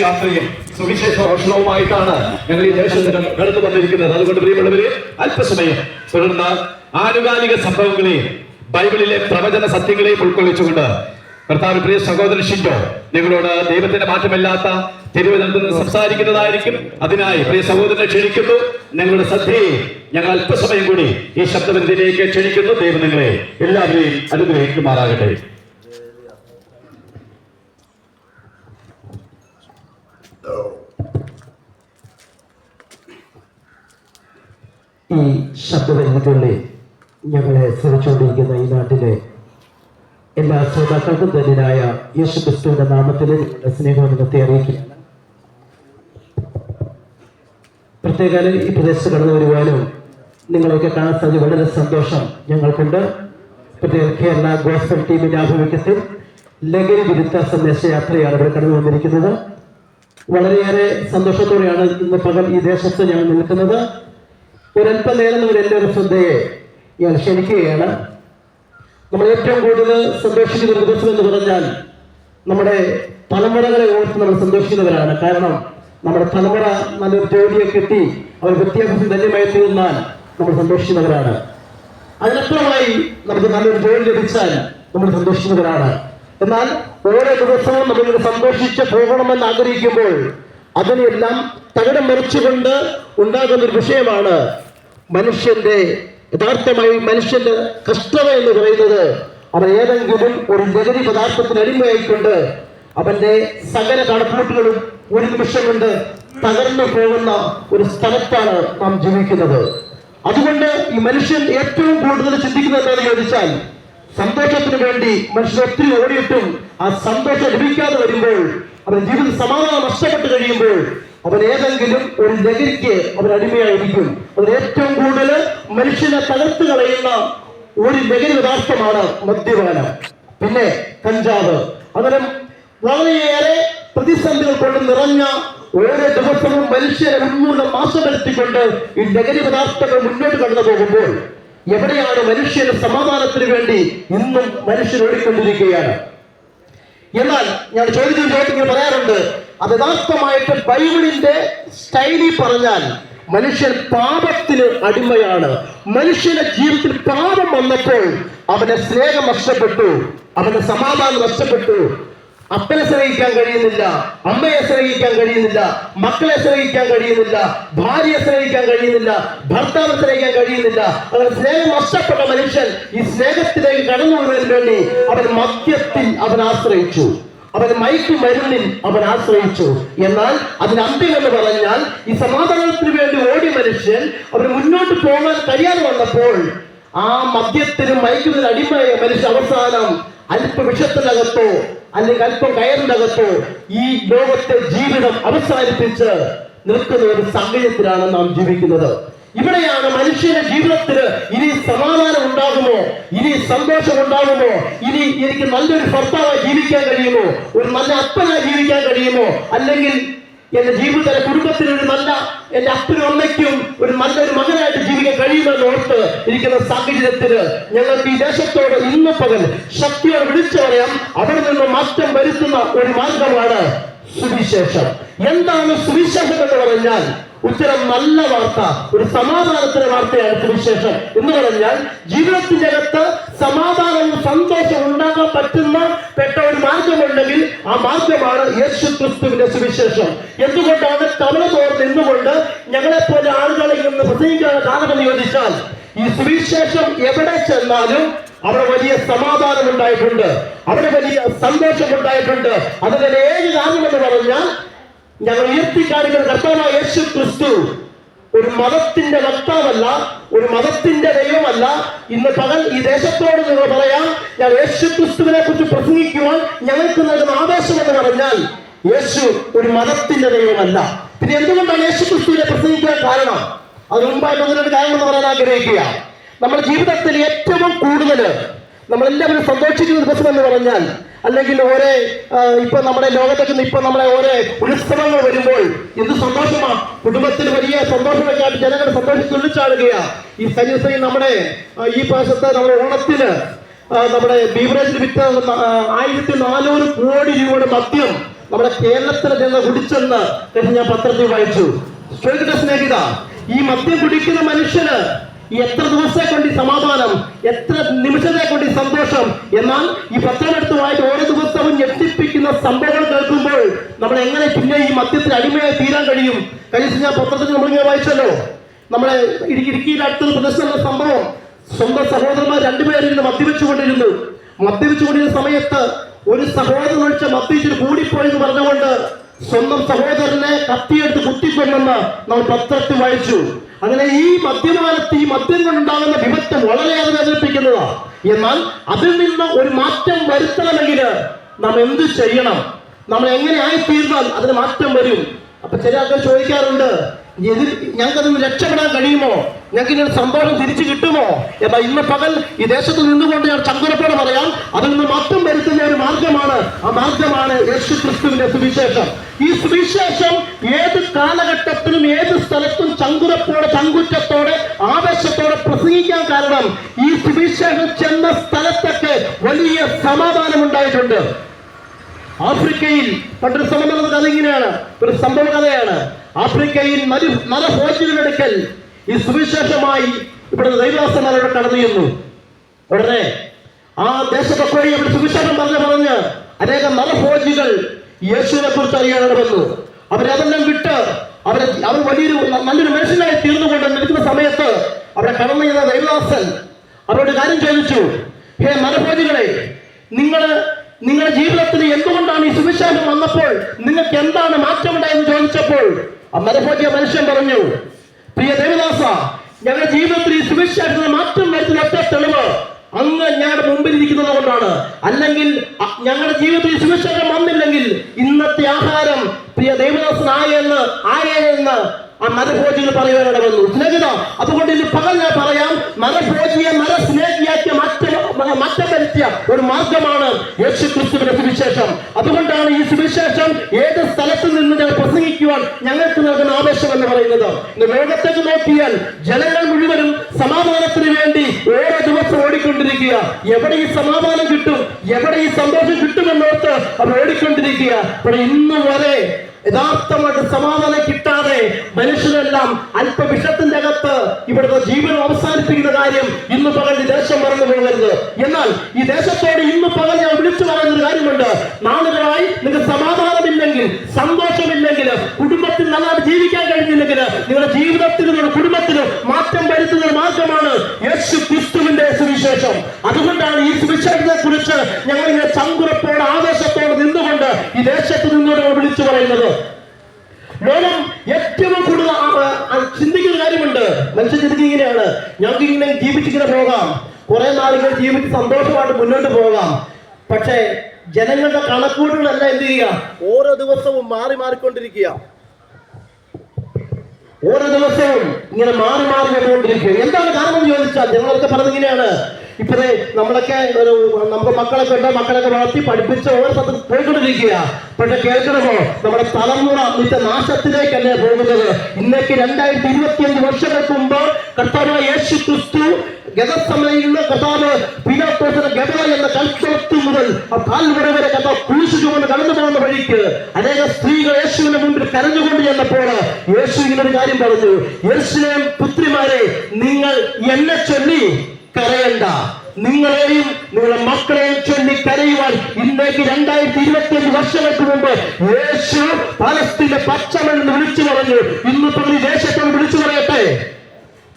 യാത്രയും ഞങ്ങൾ ഈ ദേശത്തിന് കടന്നു വന്നിരിക്കുന്നത്. അതുകൊണ്ട് പ്രിയമുള്ളവര് അല്പസമയം തുടർന്ന് ആനുകാലിക സംഭവങ്ങളെ ബൈബിളിലെ പ്രവചന സത്യങ്ങളെയും ഉൾക്കൊള്ളിച്ചുകൊണ്ട് കർത്താവ് പ്രിയ സഹോദരൻ ഷിൻഡോ നിങ്ങളോട് ദൈവത്തിന്റെ മാറ്റമില്ലാത്ത തിരുവനന്തപുരത്ത് സംസാരിക്കുന്നതായിരിക്കും. അതിനായി പ്രിയ സഹോദരനെ ക്ഷണിക്കുന്നു. ഞങ്ങളുടെ ശ്രദ്ധയെ ഞങ്ങൾ അല്പസമയം കൂടി ഈ ശബ്ദബന്ധിയിലേക്ക് ക്ഷണിക്കുന്നു. ദൈവം നിങ്ങളെ എല്ലാവരെയും അനുഗ്രഹിക്കുമാറാകട്ടെ. ഈ ശബ്ദവൈദ്യുതികളെ ഞങ്ങളെ ശ്രമിച്ചുകൊണ്ടിരിക്കുന്ന ഈ നാട്ടിലെ എല്ലാ ശ്രോതാക്കൾക്കും ധന്യനായ യേശു ക്രിസ്തുവിന്റെ നാമത്തിൽ നിങ്ങളുടെ സ്നേഹവന്ദനത്തെ അറിയിക്കുകയാണ്. ഈ പ്രദേശത്ത് കടന്നു വരുവാനും നിങ്ങളെയൊക്കെ കാണാൻ സാധിച്ചു വളരെ സന്തോഷം ഞങ്ങൾക്കുണ്ട്. പ്രത്യേക കേരള ഗോസ്ബൽ ടീമിന്റെ ആഭിമുഖ്യത്തിൽ ലഹരി വിരുദ്ധ സന്ദേശയാത്രയാണ് ഇവിടെ കടന്നു വന്നിരിക്കുന്നത്. വളരെയേറെ സന്തോഷത്തോടെയാണ് ഇന്ന് പകൽ ഈ ദേശത്ത് ഞങ്ങൾ നിൽക്കുന്നത്. ഒരല്പനേരം നിങ്ങൾ എന്റെ ഒരു ശ്രദ്ധയെ ഞാൻ ക്ഷണിക്കുകയാണ്. നമ്മൾ ഏറ്റവും കൂടുതൽ സന്തോഷിക്കുന്ന ഒരു ദിവസം എന്ന് പറഞ്ഞാൽ നമ്മുടെ തലമുറകളെ ഓർത്ത് നമ്മൾ സന്തോഷിക്കുന്നവരാണ് കാരണം നമ്മുടെ തലമുറ നല്ലൊരു ജോലിയെ കിട്ടി അവർ വിദ്യാഭ്യാസം ധന്യമായി തീർന്നാൽ നമ്മൾ സന്തോഷിക്കുന്നവരാണ് അതിനപ്പുറമായി നമുക്ക് നല്ലൊരു ജോലി ലഭിച്ചാൽ നമ്മൾ സന്തോഷിക്കുന്നവരാണ് എന്നാൽ ഓരോ ദിവസവും നമ്മൾ സന്തോഷിച്ച് പോകണമെന്ന് ആഗ്രഹിക്കുമ്പോൾ അതിനെല്ലാം തകിടം മറിച്ചുകൊണ്ട് ഉണ്ടാകുന്ന ഒരു വിഷയമാണ് മനുഷ്യന്റെ യഥാർത്ഥമായി മനുഷ്യന്റെ കഷ്ടത എന്ന് പറയുന്നത്. അവൻ ഏതെങ്കിലും ഒരു ലഹരി പദാർത്ഥത്തിന് അടിമയായിക്കൊണ്ട് അവന്റെ സകല കണക്കൂട്ടുകളും ഒരു നിമിഷം കൊണ്ട് തകർന്നു പോകുന്ന ഒരു സ്ഥലത്താണ് നാം ജീവിക്കുന്നത്. അതുകൊണ്ട് ഈ മനുഷ്യൻ ഏറ്റവും കൂടുതൽ ചിന്തിക്കുന്നത് എന്താണെന്ന് ചോദിച്ചാൽ സന്തോഷത്തിന് വേണ്ടി മനുഷ്യൻ ഒത്തിരി ഓടിയിട്ടും ആ സന്തോഷം ലഭിക്കാതെ വരുമ്പോൾ അവൻ ജീവിത സമാധാനം നഷ്ടപ്പെട്ട് കഴിയുമ്പോൾ അവൻ ഏതെങ്കിലും ഒരു ലഹരിക്ക് അവൻ അടിമയായിരിക്കും. അതിൽ ഏറ്റവും കൂടുതൽ മനുഷ്യനെ തകർത്ത് കളയുന്ന ഒരു ലഹരി പദാർത്ഥമാണ് മദ്യപാനം. പിന്നെ കഞ്ചാവ്. അങ്ങനെ വളരെയേറെ പ്രതിസന്ധികൾ കൊണ്ട് നിറഞ്ഞ ഓരോ ദിവസവും മനുഷ്യരെ ഉന്മൂലം മാസപ്പെടുത്തിക്കൊണ്ട് ഈ ലഹരി പദാർത്ഥങ്ങൾ മുന്നോട്ട് കടന്നു പോകുമ്പോൾ എവിടെയാണ് മനുഷ്യന് സമാധാനത്തിന് വേണ്ടി ഇന്നും മനുഷ്യൻ ഓടിക്കൊണ്ടിരിക്കുകയാണ്? എന്നാൽ ഞാൻ ചോദിച്ചു ചോദ്യങ്ങൾ പറയാറുണ്ട്. അത് യഥാർത്ഥമായിട്ട് ബൈബിളിന്റെ സ്റ്റൈലി പറഞ്ഞാൽ മനുഷ്യൻ പാപത്തിന് അടിമയാണ്. മനുഷ്യന്റെ ജീവിതത്തിൽ പാപം വന്നപ്പോൾ അവന്റെ സ്നേഹം നഷ്ടപ്പെട്ടു. അവന്റെ സമാധാനം നഷ്ടപ്പെട്ടു. അപ്പനെ സ്നേഹിക്കാൻ കഴിയുന്നില്ല അമ്മയെ സ്നേഹിക്കാൻ കഴിയുന്നില്ല മക്കളെ സ്നേഹിക്കാൻ കഴിയുന്നില്ല ഭാര്യയെ സ്നേഹിക്കാൻ കഴിയുന്നില്ല ഭർത്താവിനെ സ്നേഹിക്കാൻ കഴിയുന്നില്ല. അങ്ങനെ സ്നേഹം നഷ്ടപ്പെട്ട മനുഷ്യൻ ഈ സ്നേഹത്തിലേക്ക് കടന്നു വേണ്ടി അവൻ മദ്യത്തിൽ അവൻ ആശ്രയിച്ചു. അവൻ മയക്കു മരുന്നിൽ അവൻ ആശ്രയിച്ചു. എന്നാൽ അതിന് അന്ത്യം എന്ന് പറഞ്ഞാൽ ഈ സമാധാനത്തിന് വേണ്ടി ഓടി മനുഷ്യൻ അവന് മുന്നോട്ട് പോകാൻ കഴിയാതെ വന്നപ്പോൾ ആ മദ്യത്തിനും മയക്കുന്നതിന് അടിമയായ മനുഷ്യ അവസാനം അല്പ വിഷത്തിനകത്തോ അല്ലെങ്കിൽ അല്പം കയറിന്റെ അകത്തോ ഈ ലോകത്തെ ജീവിതം അവസാനിപ്പിച്ച് നിൽക്കുന്ന ഒരു സാഹചര്യത്തിലാണ് നാം ജീവിക്കുന്നത്. ഇവിടെയാണ് മനുഷ്യന്റെ ജീവിതത്തിന് ഇനി സമാധാനം ഉണ്ടാകുമോ? ഇനി സന്തോഷം ഉണ്ടാകുമോ? ഇനി എനിക്ക് നല്ലൊരു ഭർത്താവായി ജീവിക്കാൻ കഴിയുമോ? ഒരു നല്ല അപ്പനായി ജീവിക്കാൻ കഴിയുമോ? അല്ലെങ്കിൽ എന്റെ ജീവിതത്തിലെ കുടുംബത്തിന് ഒരു നല്ല എന്റെ അപ്പനും അമ്മയ്ക്കും ഒരു നല്ലൊരു മകനായിട്ട് ജീവിക്കാൻ കഴിയുമെന്ന് ഓർത്ത് ഇരിക്കുന്ന സാഹചര്യത്തിന് ഞങ്ങൾക്ക് ഈ ദേശത്തോട് ഇന്ന് പകൽ ശക്തിയോട് വിളിച്ചു പറയാം. അവിടെ നിന്ന് മാറ്റം വരുത്തുന്ന ഒരു മാർഗമാണ് സുവിശേഷം. എന്താണ് സുവിശേഷം എന്ന് പറഞ്ഞാൽ ഉത്തരം നല്ല വാർത്ത ഒരു സമാധാനത്തിന്റെ വാർത്തയാണ് സുവിശേഷം എന്ന് പറഞ്ഞാൽ ജീവിതത്തിന്റെ അകത്ത് സമാധാനവും സന്തോഷവും ഉണ്ടാകാൻ പറ്റുന്ന പെട്ട ഒരു മാർഗമുണ്ടെങ്കിൽ ആ മാർഗമാണ് യേശു ക്രിസ്തുവിന്റെ സുവിശേഷം. എന്തുകൊണ്ടാണ് കവല തോർന്ന് നിന്നുകൊണ്ട് ഞങ്ങളെ പോലെ ആളുകളെ ഇന്ന് പ്രസംഗിക്കാൻ കാരണമെന്ന് ചോദിച്ചാൽ ഈ സുവിശേഷം എവിടെ ചെന്നാലും അവിടെ വലിയ സമാധാനം ഉണ്ടായിട്ടുണ്ട്. അവിടെ വലിയ സന്തോഷം ഉണ്ടായിട്ടുണ്ട്. അതിന്റെ ഏഴ് കാര്യം എന്ന് പറഞ്ഞാൽ ഞങ്ങൾ ഉയർത്തിക്കാണിക്കുന്ന കർത്താവായ യേശു ക്രിസ്തു ഒരു മതത്തിന്റെ വക്താവല്ല ഒരു മതത്തിന്റെ ദൈവമല്ല. ഇന്ന് പകൽ ഈ ദേശത്തോട് നിങ്ങൾ പറയാം ഞാൻ യേശു ക്രിസ്തുവിനെ കുറിച്ച് പ്രസംഗിക്കുവാൻ ഞങ്ങൾക്ക് നൽകുന്ന ആവേശം എന്ന് പറഞ്ഞാൽ യേശു ഒരു മതത്തിന്റെ ദൈവമല്ല. പിന്നെ എന്തുകൊണ്ടാണ് യേശു ക്രിസ്തുവിനെ പ്രസംഗിക്കാൻ കാരണം? അത് മുമ്പായിട്ട് അതിനൊരു കാര്യം എന്ന് പറയാൻ ആഗ്രഹിക്കുക. നമ്മുടെ ജീവിതത്തിൽ ഏറ്റവും കൂടുതൽ നമ്മളെല്ലാവരും സന്തോഷിക്കുന്ന ദിവസം എന്ന് പറഞ്ഞാൽ. അല്ലെങ്കിൽ ഓരോ ആ, ഇപ്പൊ നമ്മുടെ ലോകത്തൊക്കെ ഇപ്പൊ നമ്മളെ ഓരോ ഉത്സവങ്ങൾ വരുമ്പോൾ എന്ത് സന്തോഷമാണ് കുടുംബത്തിൽ വലിയ സന്തോഷം ആയിട്ട് ജനങ്ങൾ സന്തോഷിച്ച് തുള്ളിച്ചാടുകയാ. ഈ സന്യസി നമ്മുടെ ഈ പ്രാവശ്യത്തെ നമ്മുടെ ഓണത്തിന് നമ്മുടെ ബീവറേജിൽ വിറ്റ ആയിരത്തി നാനൂറ് കോടി രൂപയുടെ മദ്യം നമ്മുടെ കേരളത്തിലെ ജനത കുടിച്ചെന്ന് ഞാൻ പത്രത്തിൽ വായിച്ചു. സ്നേഹിത ഈ മദ്യം കുടിക്കുന്ന മനുഷ്യന് എത്ര ദിവസത്തെ കൊണ്ട് സമാധാനം എത്ര നിമിഷത്തെ കൊണ്ട് സന്തോഷം? എന്നാൽ ഈ പത്രമെടുത്ത് വായിട്ട് ഓരോ ദിവസവും ഞെട്ടിപ്പിക്കുന്ന സംഭവങ്ങൾ കേൾക്കുമ്പോൾ നമ്മൾ എങ്ങനെ പിന്നെ ഈ മദ്യത്തിൽ അടിമയായി തീരാൻ കഴിയും? കഴിഞ്ഞ ഞാൻ പത്രത്തിൽ നമ്മളിങ്ങനെ വായിച്ചല്ലോ. നമ്മളെ ഇടുക്കി ഇടുക്കിയിൽ അടുത്തൊരു പ്രദർശന സംഭവം. സ്വന്തം സഹോദരന്മാർ രണ്ടുപേരിരുന്ന് മദ്യപിച്ചുകൊണ്ടിരുന്നു. മദ്യപിച്ചുകൊണ്ടിരുന്ന സമയത്ത് ഒരു സഹോദരൻ ഒഴിച്ച മദ്യത്തിൽ കൂടിപ്പോയി എന്ന് പറഞ്ഞുകൊണ്ട് സ്വന്തം സഹോദരനെ കത്തിയെടുത്ത് കുത്തിക്കൊണ്ടെന്ന് നമ്മൾ പത്രത്തിൽ വായിച്ചു. അങ്ങനെ ഈ മദ്യപാനത്ത് ഈ മദ്യം കൊണ്ടുണ്ടാകുന്ന വിപത്ത് വളരെയേറെ വേദനിപ്പിക്കുന്നതാണ് എന്നാൽ അതിൽ നിന്ന് ഒരു മാറ്റം വരുത്തണമെങ്കിൽ നാം എന്ത് ചെയ്യണം? നമ്മൾ എങ്ങനെ ആയിത്തീർന്നാൽ അതിന് മാറ്റം വരും? അപ്പൊ ചില ആൾക്കാർ ചോദിക്കാറുണ്ട് അതിന് രക്ഷപ്പെടാൻ കഴിയുമോ? ഞങ്ങൾക്ക് ഇങ്ങനെ സന്തോഷം തിരിച്ചു കിട്ടുമോ? എന്നാൽ ഇന്ന് പകൽ ഈ ദേശത്ത് നിന്നുകൊണ്ട് ഞാൻ ചങ്കുരപ്പോടെ പറയാം. അതിൽ നിന്ന് മാറ്റം വരുത്തുന്ന ഒരു മാർഗമാണ് ആ മാർഗമാണ് യേശു ക്രിസ്തുവിന്റെ സുവിശേഷം. ഈ സുവിശേഷം ഏത് കാലഘട്ടത്തിലും ഏത് സ്ഥലത്തും ചങ്കുരപ്പോടെ ചങ്കുറ്റത്തോടെ ആവേശത്തോടെ പ്രസംഗിക്കാൻ കാരണം ഈ സുവിശേഷം ചെന്ന സ്ഥലത്തൊക്കെ വലിയ സമാധാനം ഉണ്ടായിട്ടുണ്ട് ആഫ്രിക്കയിൽ പണ്ടൊരു സംഭവം കഥ ഇങ്ങനെയാണ് ഒരു സംഭവ കഥയാണ് ആഫ്രിക്കയിൽ മരു നരഭോജികളെടുക്കൽ ഈ സുവിശേഷമായി ഇവിടുന്ന് ദൈവദാസന്മാരോട് കടന്നു ചെന്നു. ഉടനെ ആ ദേശത്തൊക്കെ ഇവിടെ സുവിശേഷം പറഞ്ഞു പറഞ്ഞ് അനേകം നരഭോജികൾ യേശുവിനെ കുറിച്ച് അറിയാനാണ് വന്നു. അവരതെല്ലാം വിട്ട് അവരെ അവർ വലിയൊരു നല്ലൊരു മനുഷ്യനായി തീർന്നുകൊണ്ട് നിൽക്കുന്ന സമയത്ത് അവിടെ കടന്നു ചെന്ന ദൈവദാസൻ അവരോട് കാര്യം ചോദിച്ചു ഹേ നരഭോജികളെ നിങ്ങൾ നിങ്ങളുടെ ജീവിതത്തിൽ എന്തുകൊണ്ടാണ് ഈ സുവിശേഷം വന്നപ്പോൾ നിങ്ങൾക്ക് എന്താണ് മാറ്റമുണ്ടായെന്ന് ചോദിച്ചപ്പോൾ ആ നരഭോജിയ മനുഷ്യൻ പറഞ്ഞു പ്രിയ ദേവദാസ ഞങ്ങളുടെ ജീവിതത്തിൽ ഈ സുവിശേഷത്തിന് മാറ്റം വരുത്തുന്ന ഒറ്റ തെളിവ് അങ്ങ് ഞങ്ങളുടെ മുമ്പിൽ ഇരിക്കുന്നത് കൊണ്ടാണ്. അല്ലെങ്കിൽ ഞങ്ങളുടെ ജീവിതത്തിൽ സുവിശേഷം വന്നില്ലെങ്കിൽ ഇന്നത്തെ ആഹാരം പ്രിയ ദേവദാസനായെന്ന് ആയെന്ന് ആ മരഭോജികൾ പറയുവാനാണ് വന്നു. സ്നേഹിത അതുകൊണ്ട് ഇന്ന് പകൽ ഞാൻ പറയാം. മരഭോജിയെ മരസ്നേഹിയാക്കിയ മാറ്റം മാറ്റം ഒരു മാർഗമാണ് യേശു ക്രിസ്തുവിന്റെ സുവിശേഷം. അതുകൊണ്ടാണ് ഈ സുവിശേഷം ഏത് സ്ഥലത്ത് നിന്ന് ഞാൻ പ്രസംഗിക്കുവാൻ ഞങ്ങൾക്ക് നൽകുന്ന ആവേശം എന്ന് പറയുന്നത്. ഇന്ന് നോക്കിയാൽ ജനങ്ങൾ മുഴുവനും സമാധാനത്തിന് വേണ്ടി ഓരോ ദിവസം ഓടിക്കൊണ്ടിരിക്കുക. എവിടെ ഈ സമാധാനം കിട്ടും? എവിടെ ഈ സന്തോഷം കിട്ടുമെന്നോർത്ത് അവർ ഓടിക്കൊണ്ടിരിക്കുക. പക്ഷെ ഇന്ന് വരെ യഥാർത്ഥമായിട്ട് സമാധാനം കിട്ടാതെ മനുഷ്യരെല്ലാം അല്പവിഷത്തിന്റെ അകത്ത് ഇവിടുത്തെ ജീവൻ അവസാനിപ്പിക്കുന്ന കാര്യം ഇന്ന് പകൽ ദേശം മറന്നു പോകരുത്. എന്നാൽ ഈ ദേശത്തോട് ഇന്ന് പകൽ ഞാൻ വിളിച്ചു പറയുന്ന ഒരു കാര്യമുണ്ട് നാളുകളായി നിങ്ങൾക്ക് സമാധാനമില്ലെങ്കിൽ സന്തോഷമില്ലെങ്കിൽ കുടുംബത്തിൽ നന്നായിട്ട് ജീവിക്കാൻ കഴിഞ്ഞില്ലെങ്കിൽ നിങ്ങളുടെ ജീവിതത്തിൽ നിങ്ങളുടെ കുടുംബത്തിന് മാറ്റം വരുത്തുന്ന ഒരു മാർഗമാണ് യേശു ക്രിസ്തുവിന്റെ സുവിശേഷം അതുകൊണ്ടാണ് ഈ സുവിശേഷത്തെ കുറിച്ച് ഞങ്ങൾ ഇങ്ങനെ ചങ്കുറപ്പോടെ ആവേശത്തോടെ നിന്നുകൊണ്ട് ഈ ദേശത്ത് നിന്നുകൊണ്ട് വിളിച്ചു പറയുന്നത് ലോകം ഏറ്റവും കൂടുതൽ ആ- ആ ചിന്തിക്കുന്ന കാര്യമുണ്ട് മനുഷ്യൻ ചിന്തിക്കുക ഇങ്ങനെയാണ് ഞങ്ങൾക്ക് ഇങ്ങനെ ജീവിച്ചിങ്ങനെ പോകാം കുറെ നാളുകൾ ജീവിച്ച് സന്തോഷമായിട്ട് മുന്നോട്ട് പോകാം. പക്ഷേ ജനങ്ങളുടെ കണക്കൂട്ടുകളെല്ലാം എന്ത് ചെയ്യുക? ഓരോ ദിവസവും മാറി മാറിക്കൊണ്ടിരിക്കുക. ഓരോ ദിവസവും ഇങ്ങനെ മാറി മാറി വന്നുകൊണ്ടിരിക്കുക എന്താണ് കാരണം ചോദിച്ചാൽ ജനങ്ങളൊക്കെ പറഞ്ഞിങ്ങനെയാണ് ഇപ്പഴേ നമ്മളൊക്കെ ഒരു നമുക്ക് മക്കളൊക്കെ ഉണ്ട് മക്കളൊക്കെ വളർത്തി പഠിപ്പിച്ച് ഓരോ സ്ഥലത്ത് പോയിക്കൊണ്ടിരിക്കുക പക്ഷെ കേൾക്കണമോ? നമ്മുടെ തലമുറ നിത്യ നാശത്തിലേക്കല്ലേ പോകുന്നത്? ഇന്നേക്ക് രണ്ടായിരത്തി ഇരുപത്തിയഞ്ച് വർഷങ്ങൾക്ക് മുമ്പ് കർത്താവ് യേശു ക്രിസ്തു ഗതസമയിൽ നിന്ന് കർത്താവ് പീലാത്തോസിന്റെ ഗത എന്ന കൽപ്പത്ത് മുതൽ ആ കാൽവര വരെ കഥ കുരിശു ചുമന്ന് കടന്നു പോകുന്ന വഴിക്ക് അനേക സ്ത്രീകൾ യേശുവിന്റെ മുമ്പിൽ കരഞ്ഞുകൊണ്ട് ചെന്നപ്പോൾ യേശു ഇങ്ങനെ ഒരു കാര്യം പറഞ്ഞു യേശുവിനെ പുത്രിമാരെ നിങ്ങൾ എന്നെ ചൊല്ലി കരയണ്ട. നിങ്ങളെയും നിങ്ങളുടെ മക്കളെയും ചൊല്ലി കരയുവാൻ ഇന്നേക്ക് രണ്ടായിരത്തി ഇരുപത്തി അഞ്ച് വർഷങ്ങൾക്ക് മുമ്പ് യേശു പലസ്തീന്റെ പച്ചമെന്ന് വിളിച്ചു പറഞ്ഞു. ഇന്നിപ്പോ ഈ ദേശത്തോട് വിളിച്ചു പറയട്ടെ?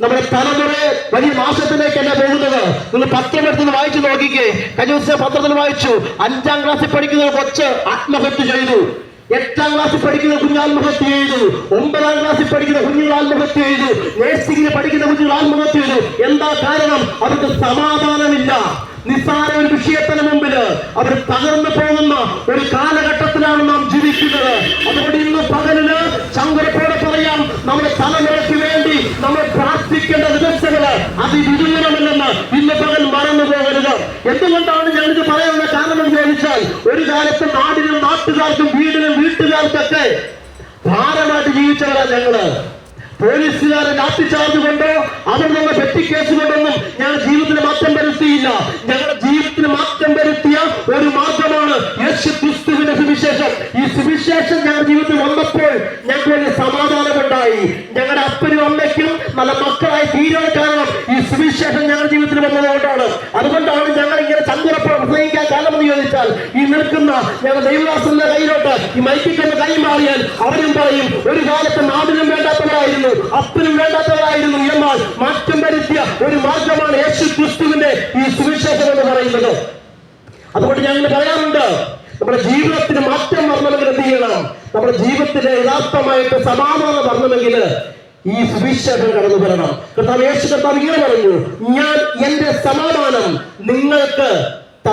നമ്മുടെ തലമുറ വലിയ നാശത്തിലേക്കല്ല പോകുന്നത്? നിങ്ങൾ പത്രമെടുത്ത് വായിച്ചു നോക്കിക്കേ. കഴിഞ്ഞ ദിവസം പത്രത്തിൽ വായിച്ചു. അഞ്ചാം ക്ലാസ്സിൽ പഠിക്കുന്ന കൊച്ച് ആത്മഹത്യ ചെയ്തു. എട്ടാം ക്ലാസ്സിൽ പഠിക്കുന്ന കുഞ്ഞ് ആത്മഹത്യ ചെയ്തു. ഒമ്പതാം ക്ലാസ്സിൽ പഠിക്കുന്ന കുഞ്ഞുങ്ങൾ ആത്മഹത്യ ചെയ്തു. നേഴ്സിംഗിന് പഠിക്കുന്ന കുഞ്ഞുങ്ങൾ ആത്മഹത്യ ചെയ്തു. എന്താ കാരണം? അവർക്ക് സമാധാനമില്ല. നിസ്സാര ഒരു വിഷയത്തിന് മുമ്പിൽ അവർ തകർന്നു പോകുന്ന ഒരു കാലഘട്ടത്തിലാണ് നാം ജീവിക്കുന്നത്. അതുകൊണ്ട് ഇന്ന് പകലിന് ചങ്കുറപ്പോടെ പറയാം നമ്മുടെ തലമുറയ്ക്ക് വേണ്ടി നമ്മൾ പ്രാർത്ഥിക്കേണ്ട ദിവസങ്ങൾ അതിവിദൂരമല്ലെന്ന് ഇന്ന് പകൽ മറന്നു പോകരുത്. എന്തുകൊണ്ടാണ് ഞാനിത് പറയാനുള്ള കാരണം ചോദിച്ചാൽ ഒരു കാലത്ത് നാടിനും നാട്ടുകാർക്കും വീടിനും വീട്ടുകാർക്കൊക്കെ ഭാരമായിട്ട് ജീവിച്ചവരാ ഞങ്ങൾ. പോലീസുകാരെ ലാത്തിച്ചാർജ് കൊണ്ടോ അവർ നമ്മൾ പെറ്റി കേസ് കൊണ്ടൊന്നും ഞങ്ങളുടെ ജീവിതത്തിൽ മാറ്റം വരുത്തിയില്ല. ഞങ്ങളുടെ ജീവിതത്തിന് മാറ്റം വരുത്തിയ ഒരു മാർഗമാണ് യേശു ക്രിസ്തുവിന്റെ സുവിശേഷം. ഈ സുവിശേഷം ഞാൻ ജീവിതത്തിൽ വന്നപ്പോൾ ഞങ്ങൾക്ക് വലിയ സമാധാനമുണ്ടായി. ഞങ്ങളുടെ അപ്പനും അമ്മയ്ക്കും നല്ല മക്കളായി തീരാൻ കാരണം ഈ സുവിശേഷം ഞങ്ങളുടെ ജീവിതത്തിൽ വന്നതുകൊണ്ടാണ്. അതുകൊണ്ടാണ് ഞങ്ങൾ ഇങ്ങനെ ചന്ദ്രപ്പുറ പ്രസംഗിക്കാൻ ചോദിച്ചാൽ ഈ നിൽക്കുന്ന ഞങ്ങൾ ദൈവദാസന്റെ കയ്യിലോട്ട് ഈ മൈക്കിക്കുന്ന കൈ മാറിയാൽ അവരും പറയും ഒരു കാലത്ത് നാടിനും വേണ്ടാത്തവരായിരുന്നു അപ്പനും വേണ്ടാത്തവരായിരുന്നു. എന്നാൽ മാറ്റം വരുത്തിയ ഒരു മാർഗമാണ് യേശു ക്രിസ്തുവിന്റെ ഈ സുവിശേഷം എന്ന് പറയുന്നത് അതുകൊണ്ട് ഞാൻ ഇങ്ങനെ പറയാറുണ്ട്. നമ്മുടെ ജീവിതത്തിന് മാറ്റം വരണമെങ്കിൽ എന്ത് ചെയ്യണം? നമ്മുടെ ജീവിതത്തിന്റെ യഥാർത്ഥമായിട്ട് സമാധാനം വരണമെങ്കിൽ ഈ സുവിശേഷം കടന്നു വരണം. കർത്താവ് യേശു കർത്താവ് ഇങ്ങനെ പറഞ്ഞു ഞാൻ എന്റെ സമാധാനം നിങ്ങൾക്ക്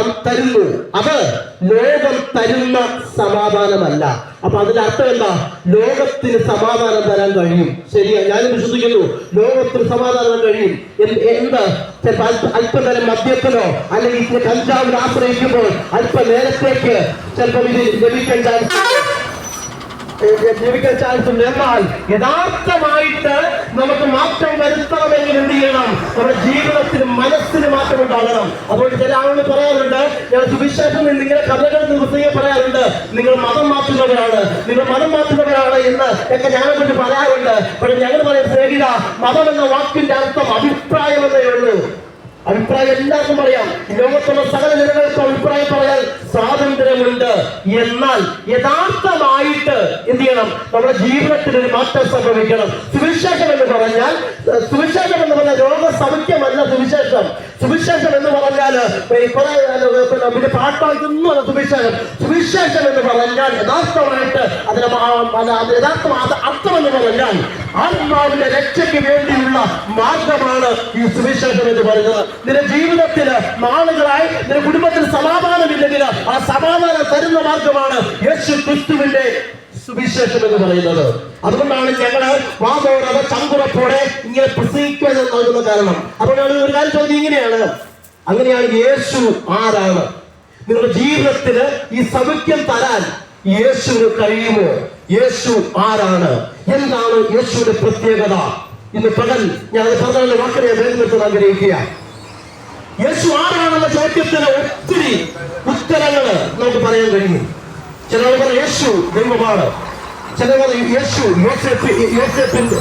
തരുന്നു. അത് ലോകം തരുന്ന സമാധാനമല്ല. അപ്പൊ അതിന്റെ അർത്ഥം എന്താ? ലോകത്തിന് സമാധാനം തരാൻ കഴിയും. ശരിയാ ഞാനും വിശ്വസിക്കുന്നു. ലോകത്തിന് സമാധാനം കഴിയും. എന്ത്? അല്പനേരം മദ്യത്തിനോ അല്ലെങ്കിൽ കഞ്ചാവിൽ ആശ്രയിക്കുമ്പോൾ അല്പ നേരത്തേക്ക് ചിലപ്പോൾ ഇത് ലഭിക്കാൻ ചാൻസ് ലഭിക്കാൻ ചാൻസ് എന്നാൽ യഥാർത്ഥമായിട്ട് നമുക്ക് മാറ്റം വരുത്തണമെങ്കിൽ എന്ത് ചെയ്യണം? നമ്മുടെ ജീവിതത്തിന് ഉണ്ടാകണം അതുകൊണ്ട് ചില ആളുകൾ പറയാറുണ്ട് ഞാൻ സുവിശേഷം നിങ്ങളെ കഥകൾ നിർത്തുകയെ പറയാറുണ്ട്. നിങ്ങൾ മതം മാറ്റുന്നവരാണ്. നിങ്ങൾ മതം മാറ്റുന്നവരാണ് എന്ന് ഒക്കെ ഞങ്ങളെ കൊണ്ട് പറയാറുണ്ട്. പക്ഷെ ഞങ്ങൾ പറയാം സ്നേഹിത മതം എന്ന വാക്കിന്റെ അർത്ഥം അഭിപ്രായം എന്നേ ഉള്ളൂ. അഭിപ്രായം എല്ലാവർക്കും പറയാം ലോകത്തുള്ള സകല ജനങ്ങൾക്കും അഭിപ്രായം പറയാൻ സ്വാതന്ത്ര്യമുണ്ട്. എന്നാൽ യഥാർത്ഥമായിട്ട് എന്ത് ചെയ്യണം? നമ്മുടെ ജീവിതത്തിൽ ഒരു മാറ്റം സംഭവിക്കണം. സുവിശേഷം എന്ന് പറഞ്ഞാൽ സുവിശേഷം എന്ന് പറഞ്ഞാൽ രോഗ സൗഖ്യമല്ല സുവിശേഷം. സുവിശേഷം എന്ന് പറഞ്ഞാൽ പിന്നെ പിന്നെ പാട്ടോ സുവിശേഷം. സുവിശേഷം എന്ന് പറഞ്ഞാൽ യഥാർത്ഥമായിട്ട് അതിന് അല്ല, യഥാർത്ഥം അർത്ഥം എന്ന് പറഞ്ഞാൽ ആത്മാവിന്റെ രക്ഷയ്ക്ക് വേണ്ടിയുള്ള മാർഗമാണ് ഈ സുവിശേഷം എന്ന് പറയുന്നത്. നിന്റെ ജീവിതത്തിൽ നാളുകളായി നിന്റെ കുടുംബത്തിൽ സമാധാനമില്ലെങ്കിൽ ആ സമാധാനം തരുന്ന മാർഗമാണ് യേശു ക്രിസ്തുവിന്റെ സുവിശേഷം എന്ന് പറയുന്നത്. അതുകൊണ്ടാണ് ഞങ്ങൾ വാദോരവ ചങ്കുറപ്പോടെ ഇങ്ങനെ പ്രസംഗിക്കാൻ നൽകുന്ന കാരണം. അതുകൊണ്ടാണ് ഒരു കാര്യം ചോദ്യം ഇങ്ങനെയാണ്. അങ്ങനെയാണ് യേശു ആരാണ്? നിങ്ങളുടെ ജീവിതത്തിന് ഈ സൗഖ്യം തരാൻ യേശുവിന് കഴിയുമോ? യേശു ആരാണ്? എന്താണ് യേശുവിന്റെ പ്രത്യേകത? ഇന്ന് പകൽ ഞാൻ പറഞ്ഞ വാക്കിനെ വേഗം നിർത്താൻ ആഗ്രഹിക്കുക യേശു ആരാണെന്ന ചോദ്യത്തിന് ഒത്തിരി ഉത്തരങ്ങൾ നമുക്ക് പറയാൻ കഴിയും. ചിലർ യേശു ദൈവമാണ്. പറയും യേശു യോസേഫ് യോസേഫിന്റെ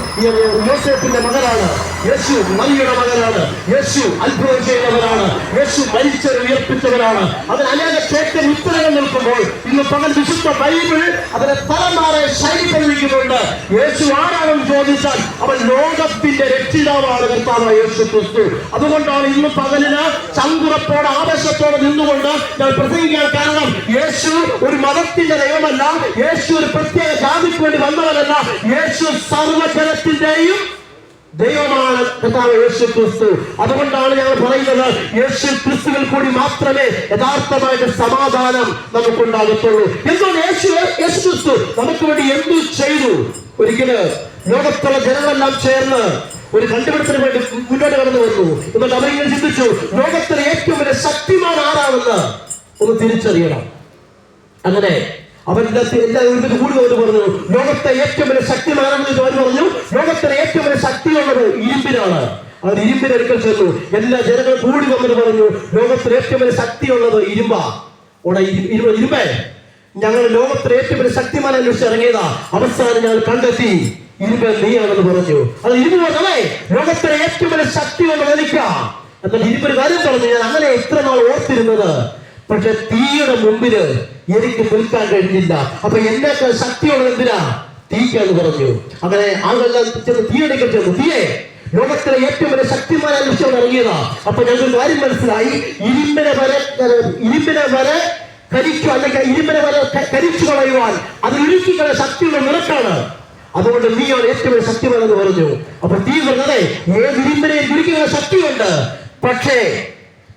യോസേഫിന്റെ മകനാണ്. യേശു മറിയുടെ മകനാണ്. യേശു അത്ഭുതം ചെയ്യുന്നവരാണ് യേശു മരിച്ചവരെ ഉയർപ്പിച്ചവരാണ് അതിന് അനേക ചേട്ടൻ ഉത്തരങ്ങൾ നിൽക്കുമ്പോൾ ഇന്ന് പകൽ വിശുദ്ധ ബൈബിൾ അതിനെ തലമാറെ ശൈലി പഠിപ്പിക്കുന്നുണ്ട് യേശു ആരാണെന്ന് ചോദിച്ചാൽ അവൻ ലോകത്തിന്റെ രക്ഷിതാവാണ് കർത്താവ് യേശു ക്രിസ്തു. അതുകൊണ്ടാണ് ഇന്ന് പകലിന് ചങ്കുറപ്പോടെ ആവേശത്തോടെ നിന്നുകൊണ്ട് ഞാൻ പ്രസംഗിക്കാൻ കാരണം യേശു ഒരു മതത്തിന്റെ ദൈവമല്ല. യേശു ഒരു പ്രത്യേക ജാതിക്ക് വേണ്ടി വന്നവരല്ല യേശു സർവജനത്തിന്റെയും ദൈവമാണ് കർത്താവ് യേശു ക്രിസ്തു അതുകൊണ്ടാണ് ഞങ്ങൾ പറയുന്നത് യേശു ക്രിസ്തുവിൽ കൂടി മാത്രമേ യഥാർത്ഥമായിട്ട് സമാധാനം നമുക്കുണ്ടാകത്തുള്ളൂ. എന്തുകൊണ്ട് യേശു യേശു ക്രിസ്തു നമുക്ക് വേണ്ടി എന്തു ചെയ്തു? ഒരിക്കൽ ലോകത്തുള്ള ജനങ്ങളെല്ലാം ചേർന്ന് ഒരു കണ്ടുപിടുത്തിന് വേണ്ടി മുന്നോട്ട് കടന്നു വന്നു. എന്നിട്ട് അവരിങ്ങനെ ചിന്തിച്ചു ലോകത്തിലെ ഏറ്റവും വലിയ ശക്തിമാൻ ആരാണെന്ന് ഒന്ന് തിരിച്ചറിയണം. അങ്ങനെ അവരുടെ എല്ലാ ഒരുമിച്ച് കൂടി അവർ പറഞ്ഞു. ലോകത്തെ ഏറ്റവും വലിയ ശക്തിമാനെന്ന് അവർ പറഞ്ഞു? ലോകത്തിലെ ഏറ്റവും വലിയ ശക്തിയുള്ളത് ഇരുമ്പിനാണ്. അവർ ഇരുമ്പിനടുക്കൽ ചെന്നു. എല്ലാ ജനങ്ങളും കൂടി വന്നിട്ട് പറഞ്ഞു ലോകത്തിലെ ഏറ്റവും വലിയ ശക്തിയുള്ളത് ഉള്ളത് ഉടെ ഇരുമ്പ ഇരുമ്പേ. ഞങ്ങൾ ലോകത്തിലെ ഏറ്റവും വലിയ ശക്തിമാനെ അന്വേഷിച്ച് ഇറങ്ങിയതാ. അവസാനം ഞങ്ങൾ കണ്ടെത്തി. ഇരുമ്പ് നീയാണെന്ന് പറഞ്ഞു. അത് ഇരുമ്പ് പറഞ്ഞേ ലോകത്തിലെ ഏറ്റവും വലിയ ശക്തിയുള്ളത് എനിക്കാ. എന്നാൽ ഇരുമ്പൊരു കാര്യം പറഞ്ഞു. ഞാൻ അങ്ങനെ എത്ര നാൾ ഓർത്തിരുന്നത്? പക്ഷെ തീയുടെ മുമ്പിൽ എനിക്ക് നിൽക്കാൻ കഴിഞ്ഞില്ല. അപ്പൊ എന്റെ ശക്തിയോട് എന്തിനാ? തീക്കാന്ന് പറഞ്ഞു. അങ്ങനെ ആളുകളെല്ലാം ചെന്ന് തീയടിക്കൽ തീയേ ലോകത്തിലെ ഏറ്റവും വലിയ ശക്തിമാരെ ലക്ഷ്യം ഇറങ്ങിയതാ. അപ്പൊ ഞങ്ങൾക്ക് കാര്യം മനസ്സിലായി. ഇരുമ്പിനെ വരെ ഇരുമ്പിനെ വരെ കരിച്ചു അല്ലെങ്കിൽ ഇരുമ്പിനെ വരെ കരിച്ചു കളയുവാൻ അത് ഇരുക്കിക്കള ശക്തിയുള്ള നിറക്കാണ്. അതുകൊണ്ട് നീയാണ് ഏറ്റവും വലിയ ശക്തിമാനെന്ന് പറഞ്ഞു. അപ്പൊ തീ പറഞ്ഞതേ ഏത് ഇരുമ്പിനെയും ഇഴുക്കിയുള്ള ശക്തിയുണ്ട്. പക്ഷേ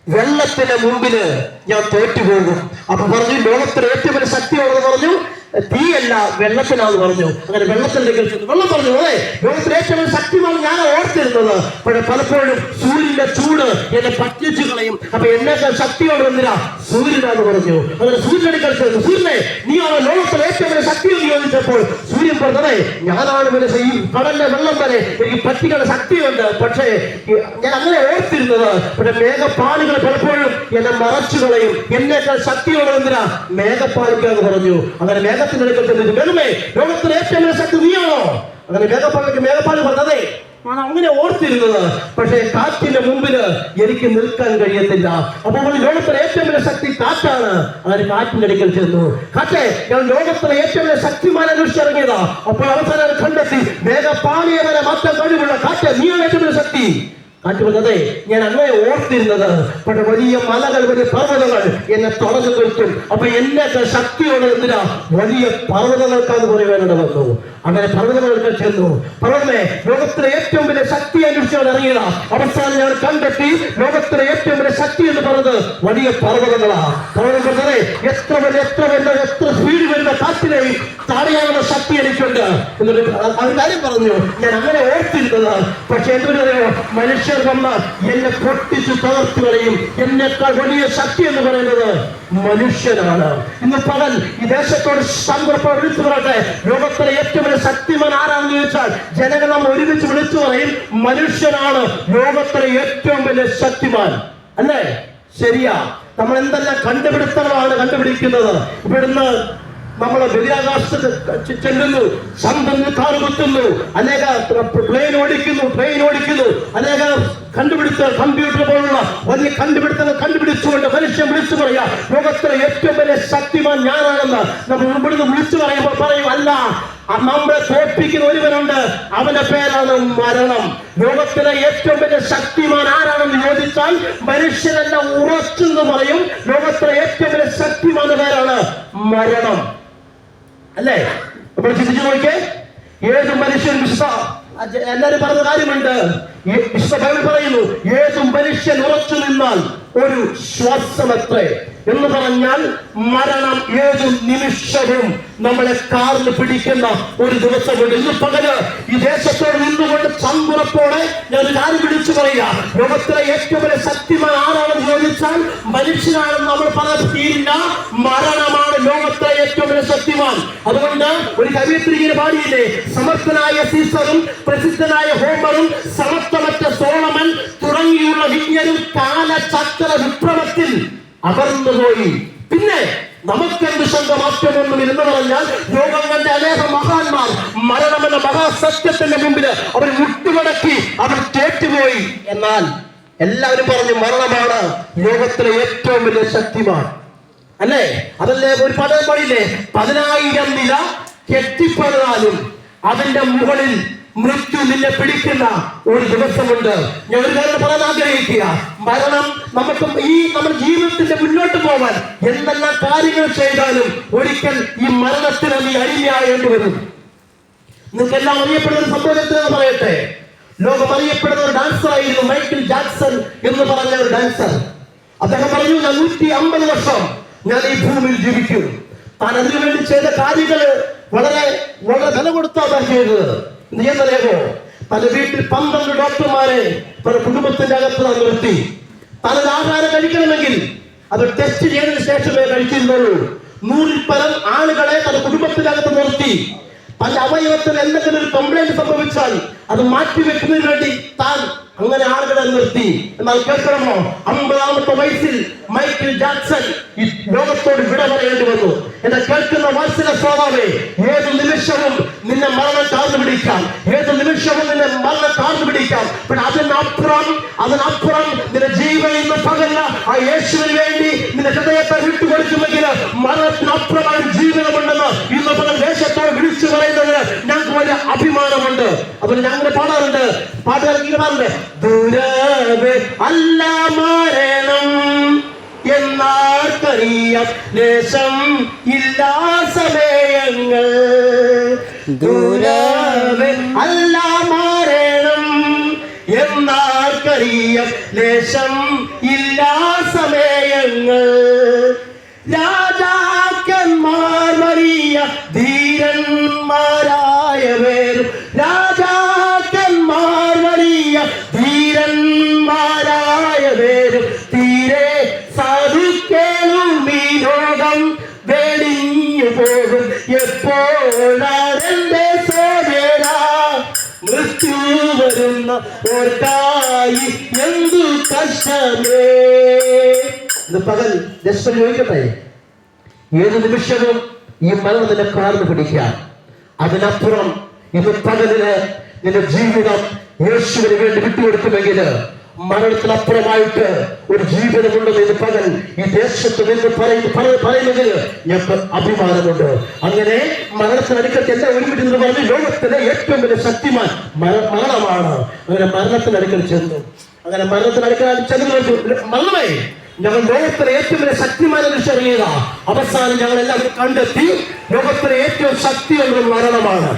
വെള്ളത്തിന്റെ മുമ്പിൽ ഞാൻ തോറ്റുപോകും അപ്പൊ പറഞ്ഞു ലോകത്തിൽ ഏറ്റവും വലിയ ശക്തി ഉള്ളത് പറഞ്ഞു തീയല്ല വെള്ളത്തിനാന്ന് പറഞ്ഞു. അങ്ങനെ വെള്ളത്തിന്റെ വെള്ളം പറഞ്ഞു അതെ ലോകത്തിലെ ഏറ്റവും വലിയ ശക്തിമാണ് ഞാൻ ഓർത്തിരുന്നത്. പക്ഷെ പലപ്പോഴും സൂര്യന്റെ ചൂട് എന്നെ പറ്റിച്ചു കളയും. അപ്പൊ എന്നേക്കാൾ ശക്തിയോട് വന്നില്ല സൂര്യനാന്ന് പറഞ്ഞു. അങ്ങനെ സൂര്യനെ കളിച്ചു സൂര്യനെ നീയാണോ ലോകത്തിലെ ഏറ്റവും വലിയ ശക്തി എന്ന് ചോദിച്ചപ്പോൾ? സൂര്യൻ പറഞ്ഞതേ ഞാനാണ് വലിയ ഈ കടലിലെ വെള്ളം വരെ എനിക്ക് പറ്റിക്കുന്ന ശക്തിയുണ്ട്. പക്ഷേ ഞാൻ അങ്ങനെ ഓർത്തിരുന്നത്. പക്ഷെ മേഘപ്പാളികൾ പലപ്പോഴും എന്നെ മറച്ചു കളയും. എന്നേക്കാൾ ശക്തിയോടെ എന്തിനാ? മേഘപ്പാളിക്കാന്ന് പറഞ്ഞു അങ്ങനെ മേഘത്തിന്റെ അടുക്കൽ ചെന്നിട്ട് മേഘമേ ലോകത്തിന് ഏറ്റവും വലിയ ശക്തി നീയാണോ? അങ്ങനെ മേഘപ്പാളിക്ക് മേഘപ്പാളി പറഞ്ഞതേ ഞാൻ അങ്ങനെ ഓർത്തിരുന്നത്. പക്ഷേ കാറ്റിന്റെ മുമ്പിൽ എനിക്ക് നിൽക്കാൻ കഴിയത്തില്ല. അപ്പോൾ ലോകത്തിലെ ഏറ്റവും വലിയ ശക്തി കാറ്റാണ്. അങ്ങനെ കാറ്റിന്റെ അടുക്കൽ ചെന്നു. കാറ്റേ ഞാൻ ലോകത്തിലെ ഏറ്റവും വലിയ ശക്തിമാരെ അന്വേഷിച്ചിറങ്ങിയതാ. അപ്പോൾ അവസാനം കണ്ടെത്തി മേഘപ്പാളിയെ വരെ മാറ്റാൻ കഴിവുള്ള കാറ്റ് നീയാണ് ഏറ്റവും വലിയ ശക്തി. കാറ്റ് ഞാൻ അങ്ങനെ ഓർത്തിരുന്നത് പക്ഷെ വലിയ മലകൾ വലിയ പർവതങ്ങൾ എന്നെ തുറന്നു നിർത്തും അപ്പൊ എന്നെ ശക്തിയോടെ എന്തിനാ? വലിയ പർവതങ്ങൾക്കാന്ന് പറയുവാനുണ്ട് വന്നു അങ്ങനെ പർവതങ്ങൾക്ക് ചെന്നു. പർവതമേ ലോകത്തിലെ ഏറ്റവും വലിയ ശക്തി അന്വേഷിച്ചവൻ ഇറങ്ങിയതാ അവസാനം ഞാൻ കണ്ടെത്തി ലോകത്തിലെ ഏറ്റവും വലിയ ശക്തി എന്ന് പറഞ്ഞത് വലിയ പർവതങ്ങളാ. പർവതങ്ങളെ എത്ര വലിയ എത്ര വലിയ എത്ര സ്പീഡ് വരുന്ന കാറ്റിനെയും തടയാനുള്ള ശക്തി എനിക്കുണ്ട്. എന്നൊരു കാര്യം പറഞ്ഞു. ഞാൻ അങ്ങനെ ഓർത്തിരുന്നത്. പക്ഷെ എന്തൊരു അറിയോ മനുഷ്യർ വന്ന് എന്നെ പൊട്ടിച്ചു തകർത്തു കളയും. എന്നെക്കാൾ വലിയ ശക്തി എന്ന് പറയുന്നത് മനുഷ്യനാണ്. ഇന്ന് പകൽ ഈ ദേശത്തോട് സങ്കല്പം വിളിച്ചു പറയട്ടെ. ലോകത്തിലെ ഏറ്റവും വലിയ ശക്തിമാൻ ആരാണെന്ന് ചോദിച്ചാൽ ജനങ്ങൾ നമ്മൾ ഒരുമിച്ച് വിളിച്ചു പറയും മനുഷ്യനാണ് ലോകത്തിലെ ഏറ്റവും വലിയ ശക്തിമാൻ അല്ലേ? ശരിയാ. നമ്മൾ എന്തെല്ലാം കണ്ടുപിടുത്തങ്ങളാണ് കണ്ടുപിടിക്കുന്നത്? ഇവിടുന്ന് നമ്മൾ ബഹിരാകാശത്ത് ചെല്ലുന്നു. സ്വന്തം കാർ കുത്തുന്നു. അനേക പ്ലെയിൻ ഓടിക്കുന്നു ട്രെയിൻ ഓടിക്കുന്നു. അനേക കണ്ടുപിടുത്ത കമ്പ്യൂട്ടർ പോലുള്ള വലിയ കണ്ടുപിടുത്തങ്ങൾ കണ്ടുപിടിച്ചുകൊണ്ട് മനുഷ്യൻ വിളിച്ചു പറയാ ലോകത്തിലെ ഏറ്റവും വലിയ ശക്തിമാൻ ഞാനാണെന്ന്. നമ്മൾ ഇവിടുന്ന് വിളിച്ചു പറയുമ്പോൾ പറയും അല്ല നമ്മളെ തോൽപ്പിക്കുന്ന ഒരുവനുണ്ട്. അവന്റെ പേരാണ് മരണം. ലോകത്തിലെ ഏറ്റവും വലിയ ശക്തിമാൻ ആരാണെന്ന് ചോദിച്ചാൽ മനുഷ്യരെല്ലാം ഉറച്ചെന്ന് പറയും. ലോകത്തിലെ ഏറ്റവും വലിയ ശക്തിമാന്റെ പേരാണ് മരണം. അല്ലേ? അപ്പോൾ ചിന്തിച്ചു നോക്കിയേ. ഏത് മനുഷ്യൻ വിശ്വ അജ- എല്ലാരും പറഞ്ഞ കാര്യമുണ്ട്. വിശുദ്ധ പറയുന്നു. ഏത് മനുഷ്യൻ ഉറച്ചു നിന്നാൽ ഒരു ശ്വാസമത്രേ? എന്ന് പറഞ്ഞാൽ മരണം ഏത് നിമിഷവും നമ്മളെ കാർന്ന് പിടിക്കുന്ന ഒരു ദിവസമുണ്ട് ഇന്ന് പകൽ ഈ ദേശത്തോട് നിന്നുകൊണ്ട് പങ്കുറപ്പോടെ ഞാൻ കാര്യം വിളിച്ചു പറയുക ലോകത്തിലെ ഏറ്റവും വലിയ ശക്തിമാൻ ആരാണെന്ന് ചോദിച്ചാൽ മനുഷ്യനാണെന്ന് നമ്മൾ പറയാൻ മരണമാണ് ലോകത്തിലെ ഏറ്റവും വലിയ ശക്തിമാൻ അതുകൊണ്ട് ഒരു കവിയത്രി ഇങ്ങനെ പാടിയില്ലേ? സമർത്ഥനായ സീസറും പ്രസിദ്ധനായ ഹോമറും സമത്വമറ്റ സോളമൻ തുടങ്ങിയുള്ള വിജ്ഞരും കാലചക്ര വിപ്ലവത്തിൽ അകർന്നുപോയി പിന്നെ നമുക്കെന്ത് സ്വന്തം മാറ്റമൊന്നും എന്ന് പറഞ്ഞാൽ ലോകം കണ്ട അനേക മഹാന്മാർ മരണമെന്ന മഹാസത്യത്തിന്റെ മുമ്പിൽ അവർ മുട്ടുകടക്കി അവർ കേട്ടുപോയി. എന്നാൽ എല്ലാവരും പറഞ്ഞു മരണമാണ് ലോകത്തിലെ ഏറ്റവും വലിയ ശക്തിമാണ്. അല്ലേ? അതല്ലേ ഒരു പദം പറയില്ലേ പതിനായിരം നില കെട്ടിപ്പണിതാലും അതിന്റെ മുകളിൽ മൃത്യു നിന്നെ പിടിക്കുന്ന ഒരു ദിവസമുണ്ട്. ഞാൻ ഒരു കാര്യം പറയാൻ ആഗ്രഹിക്കുക. മരണം നമുക്ക് ഈ നമ്മുടെ ജീവിതത്തിന്റെ മുന്നോട്ട് പോവാൻ എന്തെല്ലാം കാര്യങ്ങൾ ചെയ്താലും ഒരിക്കൽ ഈ മരണത്തിന് നീ അടിമയായേണ്ടി വരും. നിങ്ങൾക്ക് എല്ലാം അറിയപ്പെടുന്ന സംഭവത്തിൽ പറയട്ടെ? ലോകം അറിയപ്പെടുന്ന ഒരു ഡാൻസർ ആയിരുന്നു മൈക്കിൾ ജാക്സൺ എന്ന് പറഞ്ഞ ഒരു ഡാൻസർ അദ്ദേഹം പറഞ്ഞു ഞാൻ നൂറ്റി അമ്പത് വർഷം ഞാൻ ഈ ഭൂമിയിൽ ജീവിക്കും. താൻ അതിനുവേണ്ടി ചെയ്ത കാര്യങ്ങൾ വളരെ വളരെ വില കൊടുത്താണ് ചെയ്തത്. നീ പല വീട്ടിൽ പന്ത്രണ്ട് ഡോക്ടർമാരെ പല കുടുംബത്തിന്റെ അകത്ത് നിർത്തി. പല ആഹാരം കഴിക്കണമെങ്കിൽ അത് ടെസ്റ്റ് ചെയ്തതിനു ശേഷമേ കഴിച്ചിരുന്നുള്ളൂ. നൂറിൽ പരം ആളുകളെ തന്റെ കുടുംബത്തിനകത്ത് നിർത്തി. പല അവയവത്തിന് എന്തെങ്കിലും ഒരു കംപ്ലൈന്റ് സംഭവിച്ചാൽ അത് മാറ്റിവെക്കുന്നതിന് വേണ്ടി താൻ അങ്ങനെ ആളുകളെ നിർത്തി. എന്നാൽ കേൾക്കണമോ? അമ്പതാമത്തെ വയസ്സിൽ മൈക്കിൾ ജാക്സൺ ഈ ലോകത്തോട് വിട പറയേണ്ടി വന്നു. എന്നെ കേൾക്കുന്ന വാത്സല സ്വഭാവേ ഏത് നിമിഷവും നിന്നെ മരണം കാർന്നു പിടിക്കാം. ഏത് നിമിഷവും നിന്നെ മരണം കാർന്നു പിടിക്കാം. പിന്നെ അതിനപ്പുറം അതിനപ്പുറം നിന്റെ ജീവൻ ഇന്ന് പകല്ല ആ യേശുവിന് വേണ്ടി നിന്റെ ഹൃദയത്തെ വിട്ടുകൊടുക്കുമെങ്കിൽ മരണത്തിനപ്പുറമായ ജീവിതമുണ്ടെന്ന് ഇന്ന് പകൽ ദേശത്തോട് വിളിച്ചു പറയുന്നതിന് വലിയ അഭിമാനമുണ്ട്. അപ്പോൾ ഞങ്ങൾ പാടാറുണ്ട്. പാട്ടുകാർ ഇങ്ങനെ പാടുന്നുണ്ട്. ദുരവേ ദേശം ഇല്ലാ സമയങ്ങൾ. അല്ല മരണം എന്നാർക്കറിയാം. ലേശം ഇല്ലാ സമയങ്ങൾ. രാജാക്കന്മാർ വലിയ ധീരന്മാരായവരും രാജാക്കന്മാർ വലിയ ധീരന്മാരായവരും തീരെ സാധുക്കേളും ഈ ലോകം വെളിഞ്ഞു പോകും. എപ്പോഴാണെന്റെ സോദര മൃത്യു വരുന്ന ഓർക്കായി എന്തു കഷ്ടമേ? പകൽ ജസ്റ്റ് ചോദിക്കട്ടെ? ഏത് നിമിഷവും ഈ മരണം നിന്നെ കാർന്ന് പിടിക്കുക. അതിനപ്പുറം ഇന്ന് പകലിന് നിന്റെ ജീവിതം യേശുവിന് വേണ്ടി വിട്ടുകൊടുക്കുമെങ്കിൽ മരണത്തിനപ്പുറമായിട്ട് ഒരു ജീവിതമുണ്ടെന്ന് ഇത് പകൽ. ഈ ദേശത്ത് നിന്ന് പറയുന്നു പറ- പറയുന്നതിൽ ഞങ്ങൾക്ക് അഭിമാനമുണ്ട്. അങ്ങനെ മരണത്തിനടുക്കത്ത് എല്ലാം ഒരുമിച്ച് നിന്ന് പറഞ്ഞ് ലോകത്തിലെ ഏറ്റവും വലിയ ശക്തിമാൻ മര- മരണമാണ്. അങ്ങനെ മരണത്തിനടുക്കൽ ചെന്നു. അങ്ങനെ മരണത്തിനടുക്കൽ ചെന്നു മരണമായി മരണമേ ഞങ്ങൾ ലോകത്തിലെ ഏറ്റവും വലിയ ശക്തിമാരെ തിരിച്ചറിയുക അവസാനം ഞങ്ങൾ എല്ലാവരും കണ്ടെത്തി ലോകത്തിലെ ഏറ്റവും ശക്തിയുള്ള മരണമാണ്.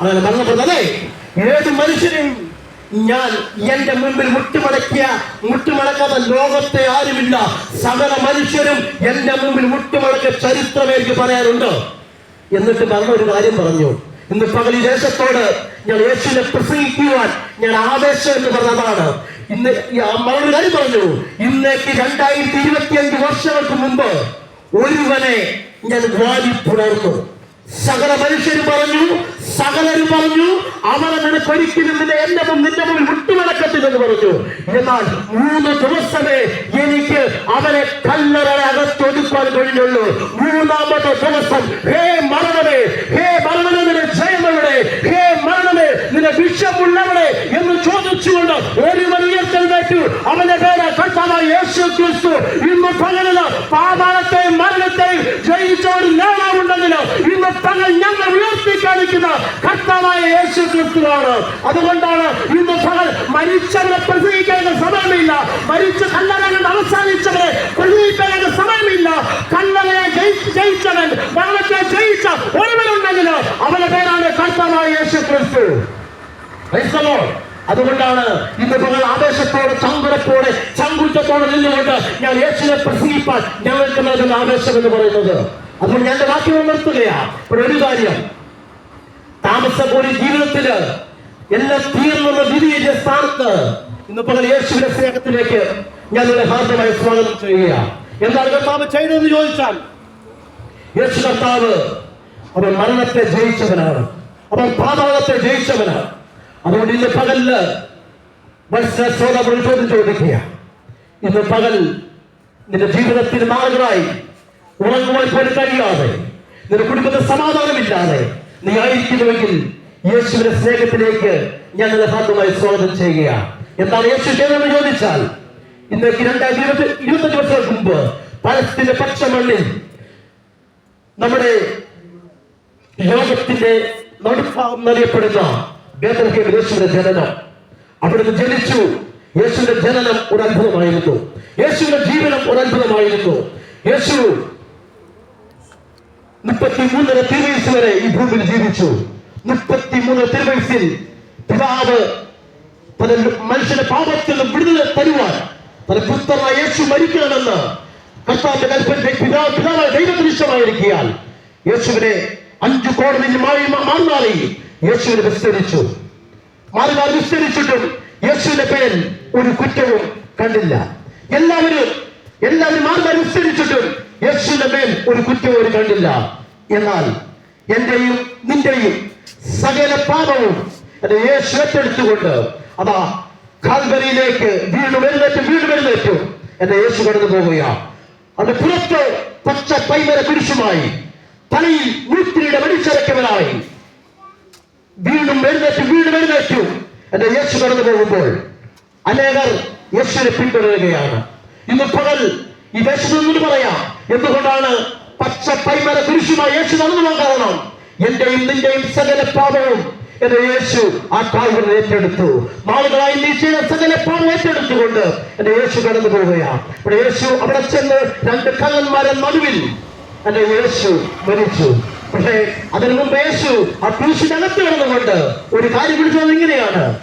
അങ്ങനെ മരണപ്പെടുന്നത് അതെ ഏത് മനുഷ്യനെയും ഞാൻ എന്റെ മുമ്പിൽ മുട്ടുമടക്കിയ മുട്ടുമടക്കാത്ത ലോകത്തെ ആരുമില്ല. സകല മനുഷ്യരും എന്റെ മുമ്പിൽ മുട്ടുമടക്കിയ ചരിത്രം എനിക്ക് പറയാനുണ്ട്. എന്നിട്ട് പറഞ്ഞ ഒരു കാര്യം പറഞ്ഞു. ഇന്ന് പകൽ ദേശത്തോട് ഞാൻ യേശുവിനെ പ്രസംഗിക്കുവാൻ ഞാൻ ആവേശം എന്ന് പറഞ്ഞതാണ്. പറഞ്ഞു ഇന്നേക്ക് രണ്ടായിരത്തി ഇരുപത്തിയഞ്ച് വർഷങ്ങൾക്ക് മുമ്പ് ഒരുവനെ ഞാൻ വാരി പുണർന്നു സകല മനുഷ്യർ പറഞ്ഞു സകലരും പറഞ്ഞു അവനെ നിനക്ക് ഒരിക്കലും നിന്റെ എന്റെ നിന്റെ മുന്നിൽ വിട്ടുവിളക്കത്തില്ലെന്ന് പറഞ്ഞു. എന്നാൽ മൂന്ന് ദിവസമേ എനിക്ക് അവനെ കല്ലറകത്തൊതുക്കാൻ കഴിഞ്ഞുള്ളൂ. മൂന്നാമത്തെ ദിവസം ഹേ മരണമേ ഹേ മരണമേ നിന്റെ ജയമെവിടെ ഹേ മരണമേ നിന്റെ വിഷമുള്ളവളെ എന്ന് ചോദിച്ചുകൊണ്ട് ഒരുവൻ ഉയർത്തെഴുന്നേറ്റു. അവന്റെ പേര് കർത്താവായ യേശു ക്രിസ്തു ഇന്ന് പകരുന്ന പാതാളത്തെയും മരണത്തെയും ജയിച്ച ഒരു നേതാവുണ്ടെങ്കിൽ പകൽ ഞങ്ങൾ ഉയർത്തി കാണിക്കുന്ന കർത്താവായ യേശു ക്രിസ്തുവാണ് അതുകൊണ്ടാണ് ഇന്ന് പകൽ മരിച്ചവരെ പ്രസംഗിക്കാൻ സമയമില്ല. മരിച്ച കല്ലറകൾ അവസാനിച്ചവരെ പ്രസംഗിക്കാൻ സമയമില്ല. കല്ലറയെ ജയിച്ച് ജയിച്ചവൻ മരണത്തെ ജയിച്ച ഒരുവനുണ്ടെങ്കിൽ അവന്റെ പേരാണ് കർത്താവായ യേശു ക്രിസ്തു. അതുകൊണ്ടാണ് ഇന്ന് പകൽ ആവേശത്തോടെ ചങ്കുറപ്പോടെ ചങ്കുറ്റത്തോടെ നിന്നുകൊണ്ട് ഞാൻ യേശുവിനെ പ്രസംഗിപ്പാൻ ഞങ്ങൾക്ക് നൽകുന്ന ആവേശം എന്ന് പറയുന്നത്. അതുകൊണ്ട് ഞാൻ വാക്യം നിർത്തുകയാ ഇപ്പോൾ ഒരു കാര്യം. താമസ പോലെ ജീവിതത്തിൽ എല്ലാം തീർന്നുള്ള വിധിയുടെ സ്ഥാനത്ത് ഇന്ന് പകൽ യേശുവിന്റെ സ്നേഹത്തിലേക്ക് ഞാൻ നിങ്ങളെ ഹാർദ്യമായി സ്വാഗതം ചെയ്യുക എന്താണ് കർത്താവ് ചെയ്തതെന്ന് ചോദിച്ചാൽ യേശു കർത്താവ് അവൻ മരണത്തെ ജയിച്ചവനാണ്. അവൻ പാതാളത്തെ ജയിച്ചവനാണ്. അതുകൊണ്ട് ഇന്ന് മത്സരത്തോടെ ചോദ്യം ചോദിക്കുക ഇന്ന് പകൽ നിന്റെ ജീവിതത്തിന് നാളുകളായി ഉറങ്ങുവാൻ പോലും കഴിയാതെ നിന്റെ കുടുംബത്തെ സമാധാനമില്ലാതെ നീ ആയിരിക്കുന്നുവെങ്കിൽ യേശുവിന്റെ സ്നേഹത്തിലേക്ക് ഞാൻ നിന്നെ ഭാഗമായി സ്വാഗതം ചെയ്യുകയാണ് എന്താണ് യേശു ചെയ്തതെന്ന് ചോദിച്ചാൽ ഇന്നേക്ക് രണ്ടായിരത്തി ഇരുപത്തി ഇരുപത്തഞ്ച് വർഷങ്ങൾക്ക് മുമ്പ് പലസ്തീന്റെ പച്ചമണ്ണിൽ നമ്മുടെ ലോകത്തിന്റെ നടുഭാഗം എന്നറിയപ്പെടുന്ന ബേദർഹേം യേശുവിന്റെ ജനനം. അവിടുന്ന് ജനിച്ചു. യേശുവിന്റെ ജനനം ഒരു അത്ഭുതമായിരുന്നു യേശുവിന്റെ ജീവനം ഒരു അത്ഭുതമായിരുന്നു യേശു മുപ്പത്തി മൂന്നര തിരുവയസ് വരെ ഈ ഭൂമിയിൽ ജീവിച്ചു. മുപ്പത്തി മൂന്നര തിരുവയസിൽ പിതാവ് മനുഷ്യന്റെ പാപത്തിൽ വിടുതല തരുവാൻ തന്റെ പുത്രനായ യേശു മരിക്കണമെന്ന് കർത്താവിന്റെ കൽപ്പന പിതാവ് പിതാവായ ദൈവത്തിന് യേശുവിനെ അഞ്ചു കോടതിയിൽ മാറി മാറി യേശുവിനെ വിസ്തരിച്ചു. മാറി മാറി വിസ്തരിച്ചിട്ടും യേശുവിന്റെ പേരിൽ ഒരു കുറ്റവും കണ്ടില്ല. എല്ലാവരും എല്ലാവരും മാറി മാറി വിസ്തരിച്ചിട്ടും യേശുവിന്റെ മേൽ ഒരു കുറ്റവും കണ്ടില്ല. എന്നാൽ എന്റെയും നിന്റെയും സകല പാപവും എന്റെ യേശു ഏറ്റെടുത്തുകൊണ്ട് അതാ കാൽവരിയിലേക്ക് വീണ്ടും എഴുന്നേറ്റ് വീണ്ടും എഴുന്നേറ്റു എന്റെ യേശു കടന്നു പോവുകയാണ് അത് പുറത്ത് പച്ച പൈമര കുരിശുമായി തലയിൽ നൂറ്റിയുടെ വെടിച്ചരക്കവനായി വീണ്ടും എഴുന്നേറ്റ് വീണ്ടും എഴുന്നേറ്റു. എന്റെ യേശു കടന്നു പോകുമ്പോൾ അനേകർ യേശുവിനെ പിന്തുടരുകയാണ്. ഇന്ന് പകൽ ഈ ദേശത്ത് നിന്ന് പറയാം എന്തുകൊണ്ടാണ് പച്ച പൈമര കുരിശുമായി യേശു നടന്നു കാരണം? എന്റെയും നിന്റെയും സകല പാപവും എന്റെ യേശു ആ കാൽവരിൽ ഏറ്റെടുത്തു. നാളുകളായി നീ ചെയ്ത സകല പാപം ഏറ്റെടുത്തുകൊണ്ട് എന്റെ യേശു കടന്നു പോവുകയാണ്. ഇവിടെ യേശു അവിടെ ചെന്ന് രണ്ട് കള്ളന്മാരെ നടുവിൽ എന്റെ യേശു മരിച്ചു. പക്ഷേ അതിനു മുമ്പ് യേശു ആ ക്രൂശിനകത്ത് കിടന്നുകൊണ്ട് ഒരു കാര്യം വിളിച്ചത് ഇങ്ങനെയാണ്.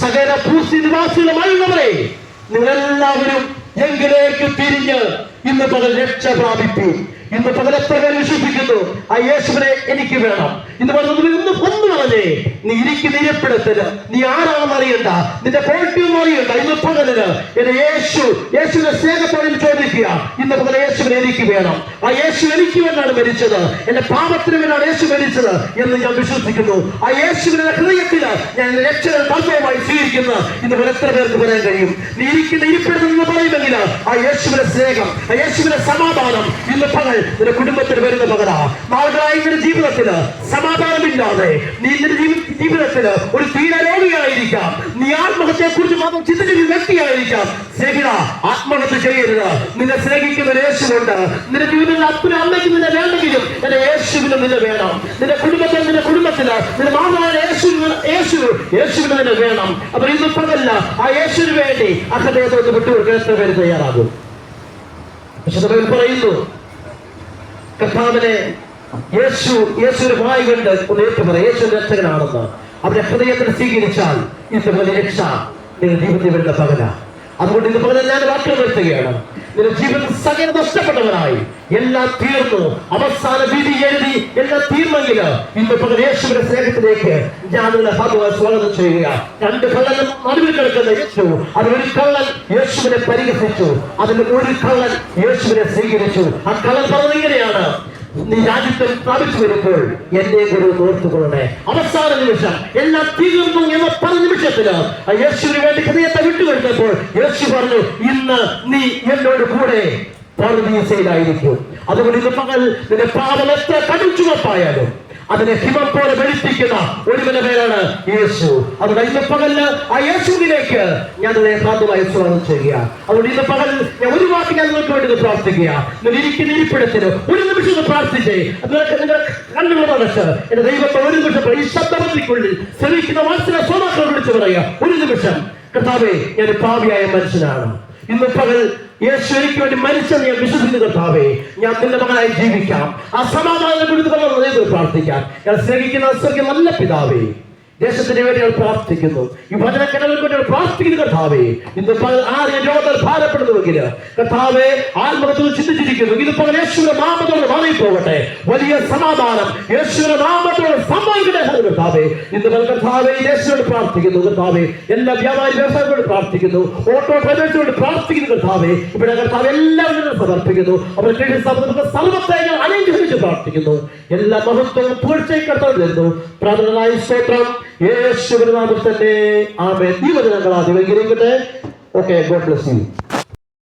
സകല ഭൂസി നിവാസികളുമായുള്ളവരെ നിങ്ങളെല്ലാവരും എങ്കിലേക്ക് തിരിഞ്ഞ് ഇന്ന് പകൽ രക്ഷ പ്രാപിപ്പി ഇന്ന് പകൽ വിശ്വസിക്കുന്നു. ആ യേശുവിനെ എനിക്ക് വേണം. ഇന്ന് പറഞ്ഞു ഒന്ന് ഒന്ന് പറഞ്ഞേ നീ ഇരിക്കുന്ന നിരപ്പെടുത്തരുത്. നീ ആരാണെന്ന് അറിയണ്ട. നിന്റെ ഒന്നും അറിയണ്ട. ഇന്ന് പകലിന് എന്റെ യേശു യേശുവിന്റെ സ്നേഹത്തോടെ ചോദിക്കുക. ഇന്ന് പകൽ യേശുവിനെ എനിക്ക് വേണം. ആ യേശു എനിക്ക് വേണ്ടാണ് മരിച്ചത്. എന്റെ പാപത്തിന് വേണ്ടാണ് യേശു മരിച്ചത് എന്ന് ഞാൻ വിശ്വസിക്കുന്നു. ആ യേശുവിന്റെ ഹൃദയത്തിൽ ഞാൻ എന്റെ രക്ഷകൻ തത്വമായി സ്വീകരിക്കുന്ന. ഇന്ന് പല എത്ര പേർക്ക് പറയാൻ കഴിയും? നീ ഇരിക്കുന്ന ഇരിപ്പിടത്തിൽ പറയുമെങ്കിൽ ആ യേശുവിന്റെ സ്നേഹം ആ യേശുവിന്റെ സമാധാനം ഇന്ന് പകൽ നിന്റെ കുടുംബത്തിൽ വരുന്ന പകരാ നാളുകളായി നിന്റെ ജീവിതത്തിന് സമാധാനമില്ലാതെ നീ നിന്റെ ജീവിതത്തിന് ഒരു തീരരോഗിയായിരിക്കാം നീ ആത്മഹത്യയെ കുറിച്ച് മാത്രം ചിന്തിക്കുന്ന വ്യക്തിയായിരിക്കാം. സ്നേഹിത ആത്മഹത്യ ചെയ്യരുത്. നിന്നെ സ്നേഹിക്കുന്ന യേശു കൊണ്ട് നിന്റെ ജീവിതത്തിൽ അപ്പനും അമ്മയ്ക്ക് നിന്നെ വേണ്ടെങ്കിലും എന്റെ യേശുവിന് നിന്നെ വേണം. നിന്റെ കുടുംബത്തിൽ നിന്റെ കുടുംബത്തിൽ നിന്റെ മാതാവിന് യേശു യേശു യേശുവിന് നിന്നെ വേണം. അപ്പൊ ഇന്ന് പകല്ല ആ യേശുവിന് വേണ്ടി ആ വിട്ടുകൊടുക്കാൻ എത്ര പേര് തയ്യാറാകും? പക്ഷെ പറയുന്നു കർത്താവിനെ യേശു യേശുവിന്റെ വായി കൊണ്ട് ഒന്ന് ഏറ്റു പറ യേശു രക്ഷകനാണെന്ന്. അവരുടെ ഹൃദയത്തിൽ സ്വീകരിച്ചാൽ ഇതുപോലെ രക്ഷ. നിങ്ങളുടെ ദൈവത്തിൽ വരുന്ന പകല. അതുകൊണ്ട് ഇതുപോലെ ഞാൻ വാക്കുകൾ വരുത്തുകയാണ്. നിന്റെ ജീവൻ സകല നഷ്ടപ്പെട്ടവനായി. എല്ലാം തീർന്നു. അവസാന വിധി എഴുതി എല്ലാം തീർന്നെങ്കിൽ ഇന്ന് പകൽ യേശുവിന്റെ സ്നേഹത്തിലേക്ക് ഞാൻ നിങ്ങളെ ഭാഗവ സ്വാഗതം ചെയ്യുക രണ്ട് കള്ളനും നടുവിൽ കിടക്കുന്ന യേശു. അത് ഒരു കള്ളൻ യേശുവിനെ പരിഹസിച്ചു. അതിൽ ഒരു കള്ളൻ യേശുവിനെ സ്വീകരിച്ചു. ആ കള്ളൻ പറഞ്ഞത് നീ രാജ്യത്തെ സ്ഥാപിച്ചു വരുമ്പോൾ എന്റെ ഒരു ഓർത്തുകൊള്ളണേ. അവസാന നിമിഷം എല്ലാം തീർന്നു എന്ന പല നിമിഷത്തിൽ യേശുവിന് വേണ്ടി ഹൃദയത്തെ വിട്ടുകൊടുത്തപ്പോൾ യേശു പറഞ്ഞു ഇന്ന് നീ എന്നോട് കൂടെ പർദീസയിലായിരിക്കും അതുകൊണ്ട് ഇന്ന് പകൽ നിന്റെ പാപം എത്ര കടും അതിനെ ഹിമം പോലെ വെളിപ്പിക്കുന്ന ഒരുവന്റെ പേരാണ് യേശു. അതുകൊണ്ട് ഇന്ന് പകൽ ആ യേശുവിലേക്ക് ഞാൻ നിങ്ങളെ സാധ്യമായി സ്വാഗതം ചെയ്യുക. അതുകൊണ്ട് ഇന്ന് പകൽ ഞാൻ ഒരു വാക്ക് ഞാൻ നിങ്ങൾക്ക് വേണ്ടി പ്രാർത്ഥിക്കുക. നിങ്ങൾ ഇരിക്കുന്ന ഇരിപ്പിടത്തിന് ഒരു നിമിഷം പ്രാർത്ഥിച്ചേ. നിങ്ങൾക്ക് നിങ്ങളുടെ കണ്ണുകൾ മനസ്സ് എന്റെ ദൈവത്തെ ഒരു നിമിഷം ഈ ശബ്ദബന്ധിക്കുള്ളിൽ ശ്രമിക്കുന്ന മനസ്സിനെ സ്വന്തം വിളിച്ചു പറയുക. ഒരു നിമിഷം. കർത്താവേ ഞാൻ പാവിയായ മനുഷ്യനാണ്. ഇന്ന് പകൽ യേശു എനിക്ക് വേണ്ടി മരിച്ചെന്ന് ഞാൻ വിശ്വസിക്കുന്ന കർത്താവേ ഞാൻ നിന്റെ മകനായി ജീവിക്കാം. ആ സമാധാനം കൊടുത്തു പ്രാർത്ഥിക്കാം. ഞാൻ സ്നേഹിക്കുന്ന നല്ല പിതാവേ. ദേശത്തിന് വേണ്ടി ഞാൻ പ്രാർത്ഥിക്കുന്നു. ഈ വചനക്കിടകൾക്ക് വേണ്ടി പ്രാർത്ഥിക്കുന്നു കർത്താവേ. ഇന്ന് ആരെയും രോഗത്തിൽ ഭാരപ്പെടുന്നുവെങ്കിൽ കർത്താവെ ആത്മഹത്യ ചിന്തിച്ചിരിക്കുന്നു. ഇത് പകൽ യേശുവിന്റെ നാമത്തോട് മാറി പോകട്ടെ വലിയ സമാധാനം. യേശുവിന്റെ നാമത്തോട് സമ്മതിക്കട്ടെ കർത്താവേ. ഇന്ന് പകൽ കർത്താവെ യേശുവിനോട് പ്രാർത്ഥിക്കുന്നു കർത്താവെ. എല്ലാ വ്യാപാരി വ്യവസായങ്ങളോട് പ്രാർത്ഥിക്കുന്നു. ഓട്ടോ പ്രദേശത്തോട് പ്രാർത്ഥിക്കുന്നു കർത്താവെ. ഇവിടെ കർത്താവ് എല്ലാവരും സമർപ്പിക്കുന്നു. അവർ സർവത്തെ അനുഗ്രഹിച്ച് പ്രാർത്ഥിക്കുന്നു. എല്ലാ മഹത്വവും പൂഴ്ചയും കർത്താവ് തരുന്നു പ്രാർത്ഥനായി സ്തോത്രം. യേശുവിന്റെ നാമത്തിൽ തന്നെ ആമേ ദീപദിനങ്ങൾ ആദ്യം ഓക്കെ ഗോഡ് ബ്ലസ് യു